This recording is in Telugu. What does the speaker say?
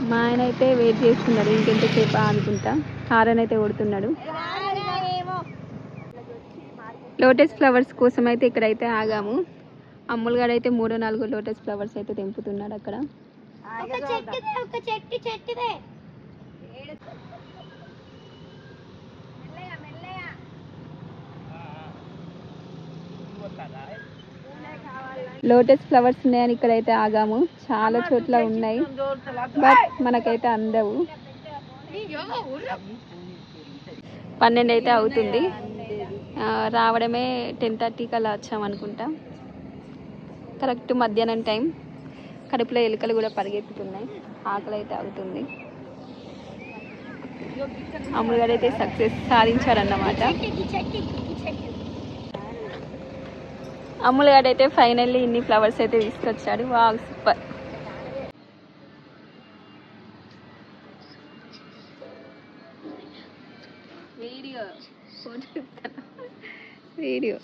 మా ఆయన అయితే వెయిట్ చేస్తున్నాడు ఇంకెంతసేపా అనుకుంటా హారన్ అయితే కొడుతున్నాడు. లోటస్ ఫ్లవర్స్ కోసం అయితే ఇక్కడైతే ఆగాము. అమ్ములుగాడు అయితే మూడో నాలుగో లోటస్ ఫ్లవర్స్ అయితే తెంపుతున్నాడు అక్కడ. ఒక లోటస్ ఫ్లవర్స్ ఉన్నాయని ఇక్కడైతే ఆగాము. చాలా చోట్ల ఉన్నాయి. బట్ మనకైతే అందవు. పన్నెండు అయితే అవుతుంది రావడమే టెన్ థర్టీకి అలా వచ్చాం అనుకుంటా. కరెక్ట్ మధ్యాహ్నం టైం. కడుపులో ఎలుకలు కూడా పరిగెత్తుతున్నాయి. ఆకలి అయితే అవుతుంది. అమ్ములు గారు అయితే సక్సెస్ సాధించారన్నమాట. అమ్ములు గారు అయితే ఫైనల్లీ ఇన్ని ఫ్లవర్స్ అయితే తీసుకొచ్చాడు. వా సూపర్. వీడియో. వీడియో.